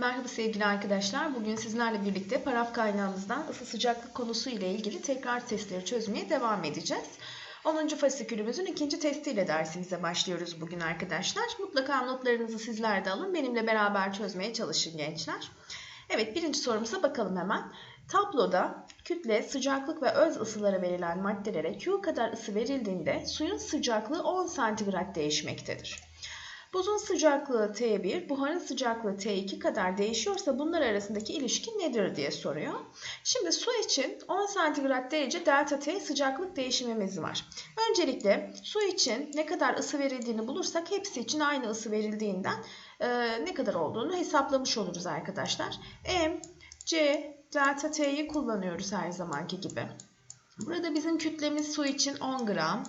Merhaba sevgili arkadaşlar. Bugün sizlerle birlikte paraf kaynağımızdan ısı sıcaklık konusu ile ilgili tekrar testleri çözmeye devam edeceğiz. 10. fasikülümüzün ikinci testiyle dersimize başlıyoruz bugün arkadaşlar. Mutlaka notlarınızı sizler de alın. Benimle beraber çözmeye çalışın gençler. Evet birinci sorumuza bakalım hemen. Tabloda kütle, sıcaklık ve öz ısılara verilen maddelere Q kadar ısı verildiğinde suyun sıcaklığı 10 santigrat değişmektedir. Buzun sıcaklığı T1, buharın sıcaklığı T2 kadar değişiyorsa bunlar arasındaki ilişki nedir diye soruyor. Şimdi su için 10 santigrat derece delta T sıcaklık değişimimiz var. Öncelikle su için ne kadar ısı verildiğini bulursak hepsi için aynı ısı verildiğinden e, ne kadar olduğunu hesaplamış oluruz arkadaşlar. M, C, delta T'yi kullanıyoruz her zamanki gibi. Burada bizim kütlemiz su için 10 gram,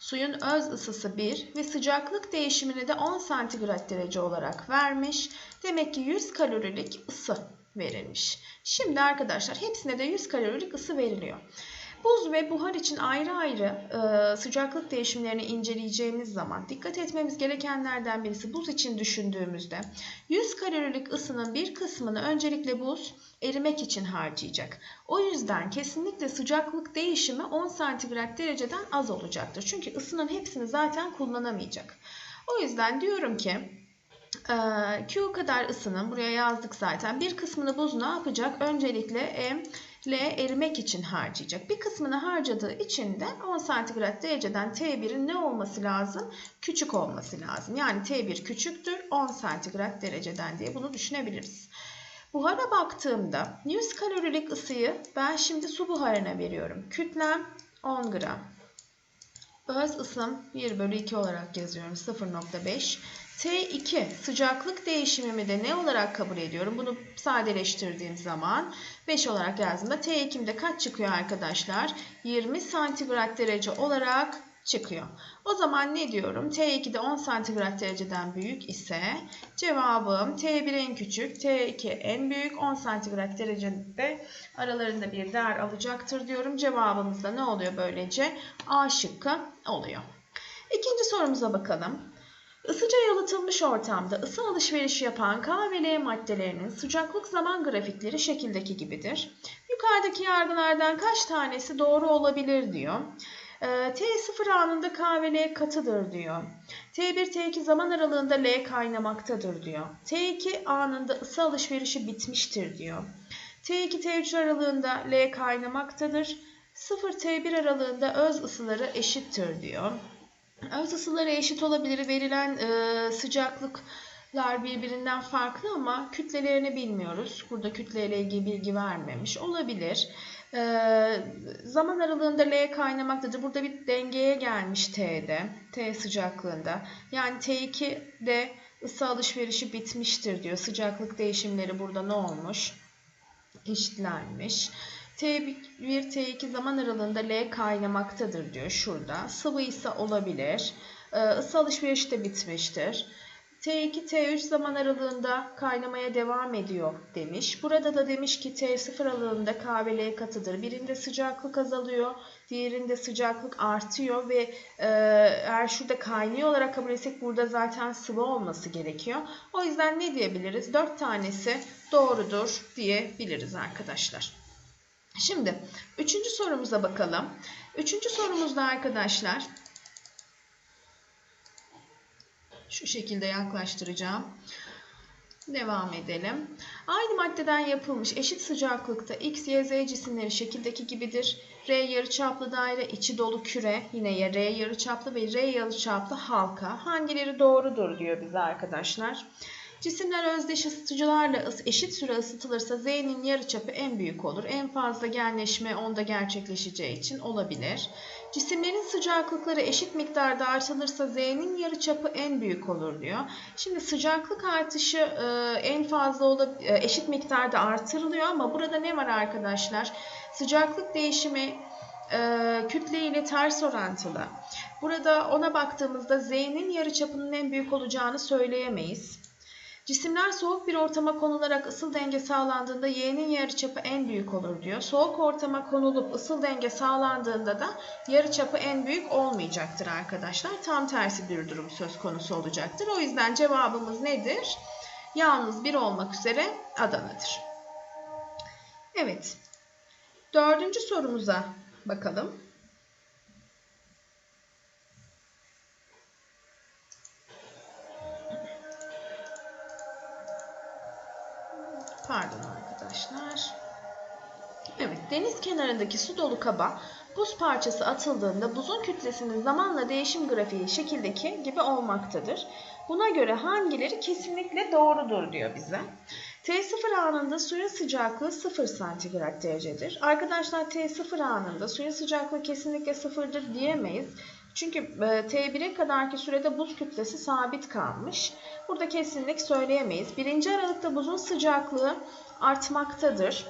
Suyun öz ısısı 1 ve sıcaklık değişimini de 10 santigrat derece olarak vermiş. Demek ki 100 kalorilik ısı verilmiş. Şimdi arkadaşlar hepsine de 100 kalorilik ısı veriliyor. Buz ve buhar için ayrı ayrı e, sıcaklık değişimlerini inceleyeceğimiz zaman dikkat etmemiz gerekenlerden birisi buz için düşündüğümüzde 100 kalorilik ısının bir kısmını öncelikle buz erimek için harcayacak. O yüzden kesinlikle sıcaklık değişimi 10 santigrat dereceden az olacaktır. Çünkü ısının hepsini zaten kullanamayacak. O yüzden diyorum ki e, Q kadar ısının buraya yazdık zaten bir kısmını buz ne yapacak? Öncelikle M L erimek için harcayacak. Bir kısmını harcadığı için de 10 santigrat dereceden T1'in ne olması lazım? Küçük olması lazım. Yani T1 küçüktür 10 santigrat dereceden diye bunu düşünebiliriz. Buhara baktığımda 100 kalorilik ısıyı ben şimdi su buharına veriyorum. Kütlem 10 gram. Öz ısım 1 bölü 2 olarak yazıyorum 0.5. T2 sıcaklık değişimimi de ne olarak kabul ediyorum? Bunu sadeleştirdiğim zaman 5 olarak yazdığımda T2'imde kaç çıkıyor arkadaşlar? 20 santigrat derece olarak çıkıyor. O zaman ne diyorum? T2'de 10 santigrat dereceden büyük ise cevabım T1 en küçük, T2 en büyük 10 santigrat derecede aralarında bir değer alacaktır diyorum. Cevabımız da ne oluyor böylece? A şıkkı oluyor. İkinci sorumuza bakalım. Isıca yalıtılmış ortamda ısı alışverişi yapan K maddelerinin sıcaklık zaman grafikleri şekildeki gibidir. Yukarıdaki yargılardan kaç tanesi doğru olabilir diyor. Ee, T0 anında K katıdır diyor. T1, T2 zaman aralığında L kaynamaktadır diyor. T2 anında ısı alışverişi bitmiştir diyor. T2, T3 aralığında L kaynamaktadır. 0-T1 aralığında öz ısıları eşittir diyor. Öz ısıları eşit olabilir. Verilen e, sıcaklıklar birbirinden farklı ama kütlelerini bilmiyoruz. Burada kütleyle ilgili bilgi vermemiş. Olabilir. E, zaman aralığında L kaynamaktadır. Burada bir dengeye gelmiş T'de. T sıcaklığında. Yani T2'de ısı alışverişi bitmiştir diyor. Sıcaklık değişimleri burada ne olmuş? Eşitlenmiş. T1, T2 zaman aralığında L kaynamaktadır diyor şurada. Sıvı ise olabilir. Isı alışverişi de bitmiştir. T2, T3 zaman aralığında kaynamaya devam ediyor demiş. Burada da demiş ki T0 aralığında K ve L katıdır. Birinde sıcaklık azalıyor, diğerinde sıcaklık artıyor ve e, eğer şurada kaynıyor olarak kabul etsek burada zaten sıvı olması gerekiyor. O yüzden ne diyebiliriz? 4 tanesi doğrudur diyebiliriz arkadaşlar. Şimdi üçüncü sorumuza bakalım. Üçüncü sorumuzda arkadaşlar şu şekilde yaklaştıracağım. Devam edelim. Aynı maddeden yapılmış eşit sıcaklıkta X, Y, Z cisimleri şekildeki gibidir. R yarıçaplı daire, içi dolu küre, yine ya R yarıçaplı ve R yarıçaplı halka. Hangileri doğrudur diyor bize arkadaşlar. Cisimler özdeş ısıtıcılarla eşit süre ısıtılırsa Z'nin yarıçapı en büyük olur. En fazla genleşme onda gerçekleşeceği için olabilir. Cisimlerin sıcaklıkları eşit miktarda artılırsa Z'nin yarıçapı en büyük olur diyor. Şimdi sıcaklık artışı e, en fazla olup e, eşit miktarda artırılıyor ama burada ne var arkadaşlar? Sıcaklık değişimi e, kütle ile ters orantılı. Burada ona baktığımızda Z'nin yarıçapının en büyük olacağını söyleyemeyiz. Cisimler soğuk bir ortama konularak ısıl denge sağlandığında Y'nin yarıçapı en büyük olur diyor. Soğuk ortama konulup ısıl denge sağlandığında da yarıçapı en büyük olmayacaktır arkadaşlar. Tam tersi bir durum söz konusu olacaktır. O yüzden cevabımız nedir? yalnız bir olmak üzere Adana'dır. Evet. Dördüncü sorumuza bakalım. Pardon arkadaşlar. Evet, deniz kenarındaki su dolu kaba buz parçası atıldığında buzun kütlesinin zamanla değişim grafiği şekildeki gibi olmaktadır. Buna göre hangileri kesinlikle doğrudur diyor bize. T0 anında suyun sıcaklığı 0 santigrat derecedir. Arkadaşlar T0 anında suyun sıcaklığı kesinlikle sıfırdır diyemeyiz. Çünkü e, T1'e kadarki sürede buz kütlesi sabit kalmış. Burada kesinlik söyleyemeyiz. Birinci aralıkta buzun sıcaklığı artmaktadır.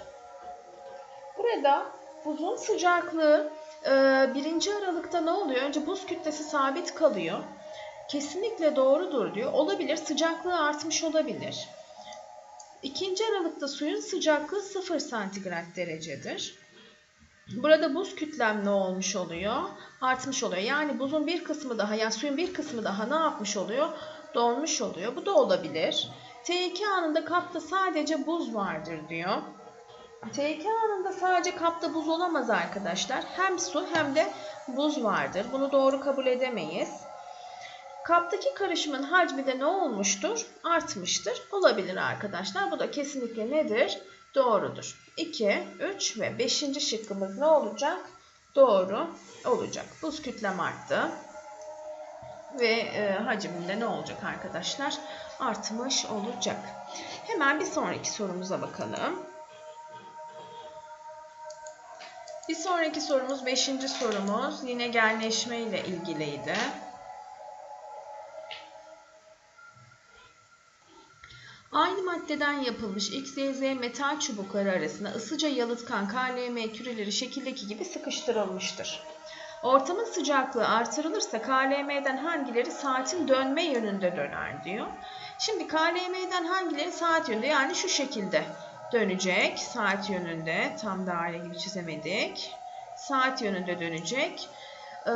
Burada buzun sıcaklığı e, birinci aralıkta ne oluyor? Önce buz kütlesi sabit kalıyor. Kesinlikle doğrudur diyor. Olabilir sıcaklığı artmış olabilir. İkinci aralıkta suyun sıcaklığı 0 santigrat derecedir. Burada buz kütlem ne olmuş oluyor? Artmış oluyor. Yani buzun bir kısmı daha, yani suyun bir kısmı daha ne yapmış oluyor? Donmuş oluyor. Bu da olabilir. T2 anında kapta sadece buz vardır diyor. T2 anında sadece kapta buz olamaz arkadaşlar. Hem su hem de buz vardır. Bunu doğru kabul edemeyiz. Kaptaki karışımın hacmi de ne olmuştur? Artmıştır. Olabilir arkadaşlar. Bu da kesinlikle nedir? Doğrudur. 2, 3 ve 5. şıkkımız ne olacak? Doğru olacak. Buz kütlem arttı. Ve e, hacminde ne olacak arkadaşlar? Artmış olacak. Hemen bir sonraki sorumuza bakalım. Bir sonraki sorumuz 5. sorumuz. Yine genleşme ile ilgiliydi. Aynı maddeden yapılmış X, Y, Z metal çubukları arasında ısıca yalıtkan KLM küreleri şekildeki gibi sıkıştırılmıştır. Ortamın sıcaklığı artırılırsa KLM'den hangileri saatin dönme yönünde döner diyor. Şimdi KLM'den hangileri saat yönünde yani şu şekilde dönecek. Saat yönünde tam daire gibi çizemedik. Saat yönünde dönecek. Ee,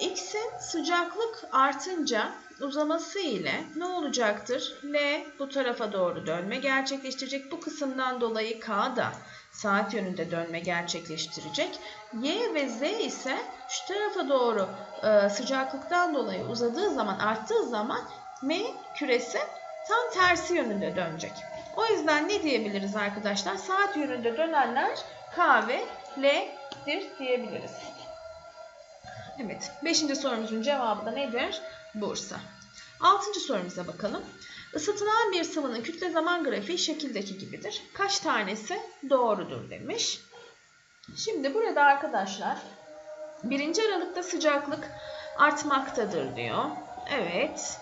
X'in sıcaklık artınca uzaması ile ne olacaktır? L bu tarafa doğru dönme gerçekleştirecek. Bu kısımdan dolayı K da saat yönünde dönme gerçekleştirecek. Y ve Z ise şu tarafa doğru e, sıcaklıktan dolayı uzadığı zaman, arttığı zaman M küresi tam tersi yönünde dönecek. O yüzden ne diyebiliriz arkadaşlar? Saat yönünde dönenler K ve L'dir diyebiliriz. Evet. Beşinci sorumuzun cevabı da nedir? Bursa. Altıncı sorumuza bakalım. Isıtılan bir sıvının kütle zaman grafiği şekildeki gibidir. Kaç tanesi doğrudur demiş. Şimdi burada arkadaşlar birinci aralıkta sıcaklık artmaktadır diyor. Evet.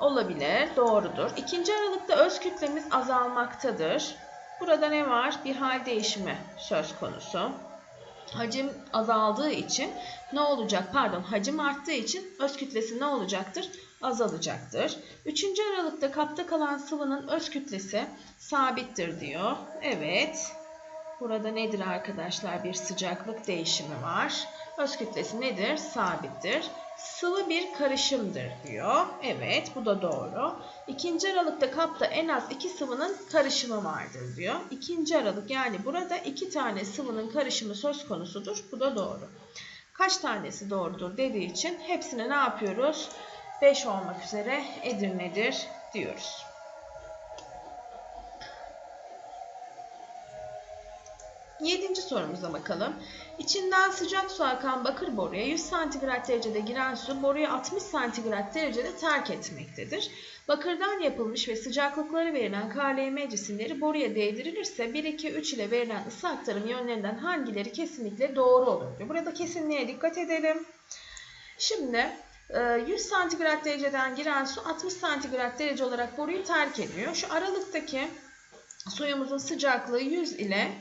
Olabilir. Doğrudur. İkinci aralıkta öz kütlemiz azalmaktadır. Burada ne var? Bir hal değişimi söz konusu hacim azaldığı için ne olacak? Pardon hacim arttığı için öz kütlesi ne olacaktır? Azalacaktır. Üçüncü aralıkta kapta kalan sıvının öz kütlesi sabittir diyor. Evet. Burada nedir arkadaşlar? Bir sıcaklık değişimi var. Öz kütlesi nedir? Sabittir. Sıvı bir karışımdır diyor. Evet bu da doğru. İkinci aralıkta kapta en az iki sıvının karışımı vardır diyor. İkinci aralık yani burada iki tane sıvının karışımı söz konusudur. Bu da doğru. Kaç tanesi doğrudur dediği için hepsine ne yapıyoruz? 5 olmak üzere Edirne'dir diyoruz. Yedinci sorumuza bakalım. İçinden sıcak su akan bakır boruya 100 santigrat derecede giren su boruyu 60 santigrat derecede terk etmektedir. Bakırdan yapılmış ve sıcaklıkları verilen KLM cisimleri boruya değdirilirse 1, 2, 3 ile verilen ısı aktarım yönlerinden hangileri kesinlikle doğru olur? Burada kesinliğe dikkat edelim. Şimdi 100 e, santigrat dereceden giren su 60 santigrat derece olarak boruyu terk ediyor. Şu aralıktaki suyumuzun sıcaklığı 100 ile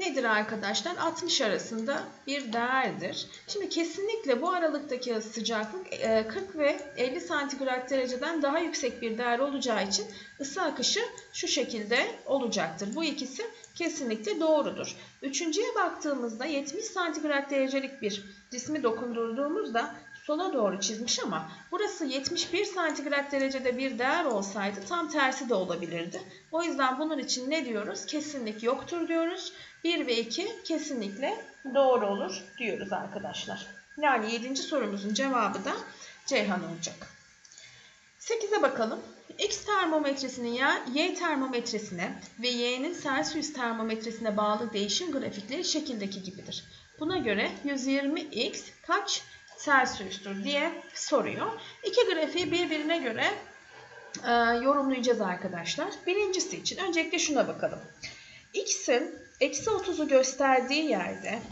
nedir arkadaşlar? 60 arasında bir değerdir. Şimdi kesinlikle bu aralıktaki sıcaklık 40 e, ve 50 santigrat dereceden daha yüksek bir değer olacağı için ısı akışı şu şekilde olacaktır. Bu ikisi kesinlikle doğrudur. Üçüncüye baktığımızda 70 santigrat derecelik bir cismi dokundurduğumuzda sola doğru çizmiş ama burası 71 santigrat derecede bir değer olsaydı tam tersi de olabilirdi. O yüzden bunun için ne diyoruz? Kesinlik yoktur diyoruz. 1 ve 2 kesinlikle doğru olur diyoruz arkadaşlar. Yani 7. sorumuzun cevabı da Ceyhan olacak. 8'e bakalım. X termometresinin ya Y termometresine ve Y'nin Celsius termometresine bağlı değişim grafikleri şekildeki gibidir. Buna göre 120X kaç Celsius'tur diye soruyor. İki grafiği birbirine göre e, yorumlayacağız arkadaşlar. Birincisi için öncelikle şuna bakalım. X'in eksi 30'u gösterdiği yerde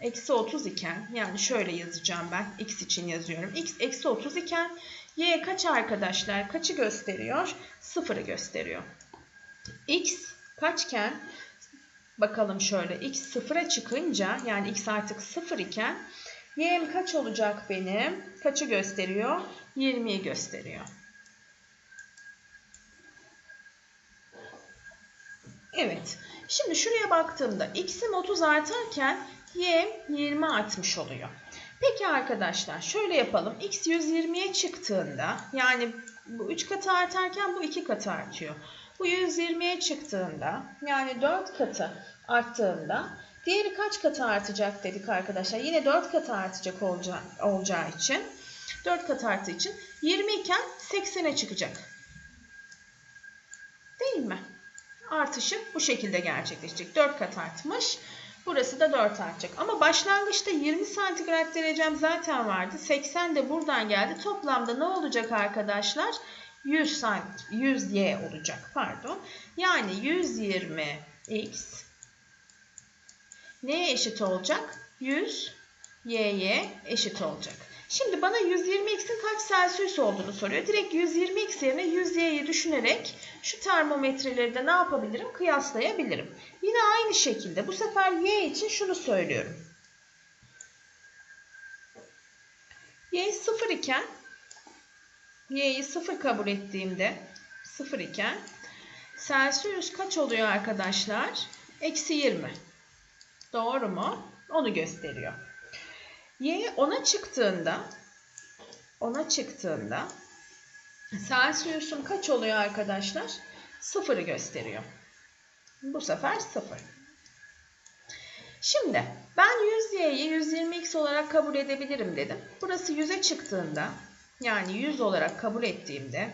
eksi 30 iken yani şöyle yazacağım ben x için yazıyorum. x eksi 30 iken y kaç arkadaşlar? Kaçı gösteriyor? Sıfırı gösteriyor. x kaçken bakalım şöyle x sıfıra çıkınca yani x artık sıfır iken y'm kaç olacak benim? Kaçı gösteriyor? 20'yi gösteriyor. Evet. Şimdi şuraya baktığımda x'im 30 artarken y'm 20 artmış oluyor. Peki arkadaşlar şöyle yapalım. x 120'ye çıktığında yani bu 3 katı artarken bu 2 katı artıyor. Bu 120'ye çıktığında yani 4 katı arttığında diğeri kaç katı artacak dedik arkadaşlar. Yine 4 katı artacak olacağı, olacağı için 4 katı arttığı için 20 iken 80'e çıkacak. Değil mi? Artışı bu şekilde gerçekleşecek. 4 kat artmış. Burası da 4 artacak. Ama başlangıçta 20 santigrat derecem zaten vardı. 80 de buradan geldi. Toplamda ne olacak arkadaşlar? 100, 100 y olacak. Pardon. Yani 120 x neye eşit olacak? 100 y'ye eşit olacak. Şimdi bana 120x'in kaç Celsius olduğunu soruyor. Direkt 120x yerine 100y'yi düşünerek şu termometreleri de ne yapabilirim? Kıyaslayabilirim. Yine aynı şekilde bu sefer y için şunu söylüyorum. y 0 iken y'yi 0 kabul ettiğimde 0 iken Celsius kaç oluyor arkadaşlar? Eksi 20. Doğru mu? Onu gösteriyor. Y 10'a çıktığında 10'a çıktığında Celsius'um kaç oluyor arkadaşlar? 0'ı gösteriyor. Bu sefer 0. Şimdi ben 100y'yi 120x olarak kabul edebilirim dedim. Burası 100'e çıktığında yani 100 olarak kabul ettiğimde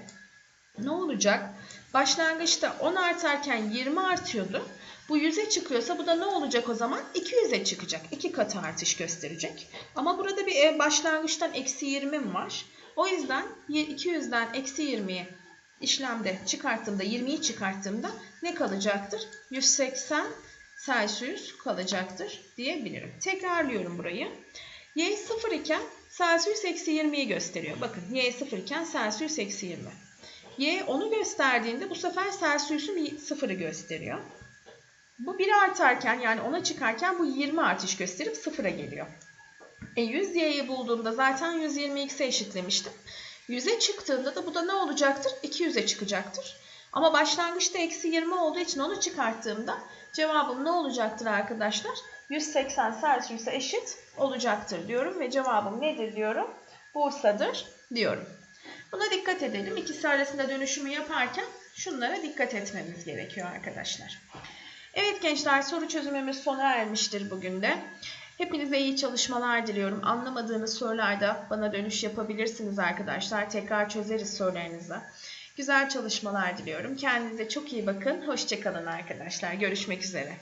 ne olacak? Başlangıçta 10 artarken 20 artıyordu. Bu 100'e çıkıyorsa bu da ne olacak o zaman? 200'e çıkacak. 2 katı artış gösterecek. Ama burada bir e, başlangıçtan eksi 20 var. O yüzden 200'den eksi 20'yi işlemde çıkarttığımda 20'yi çıkarttığımda ne kalacaktır? 180 Celsius kalacaktır diyebilirim. Tekrarlıyorum burayı. Y 0 iken Celsius eksi 20'yi gösteriyor. Bakın Y 0 iken Celsius eksi 20. Y 10'u gösterdiğinde bu sefer Celsius'un 0'ı gösteriyor. Bu 1 artarken yani 10'a çıkarken bu 20 artış gösterip 0'a geliyor. E 100 y'yi bulduğumda zaten 120x'e eşitlemiştim. 100'e çıktığında da bu da ne olacaktır? 200'e çıkacaktır. Ama başlangıçta eksi 20 olduğu için onu çıkarttığımda cevabım ne olacaktır arkadaşlar? 180 Celsius'a eşit olacaktır diyorum ve cevabım nedir diyorum? Bursa'dır diyorum. Buna dikkat edelim. İkisi arasında dönüşümü yaparken şunlara dikkat etmemiz gerekiyor arkadaşlar. Evet gençler soru çözümümüz sona ermiştir bugün de. Hepinize iyi çalışmalar diliyorum. Anlamadığınız sorularda bana dönüş yapabilirsiniz arkadaşlar. Tekrar çözeriz sorularınızı. Güzel çalışmalar diliyorum. Kendinize çok iyi bakın. Hoşçakalın arkadaşlar. Görüşmek üzere.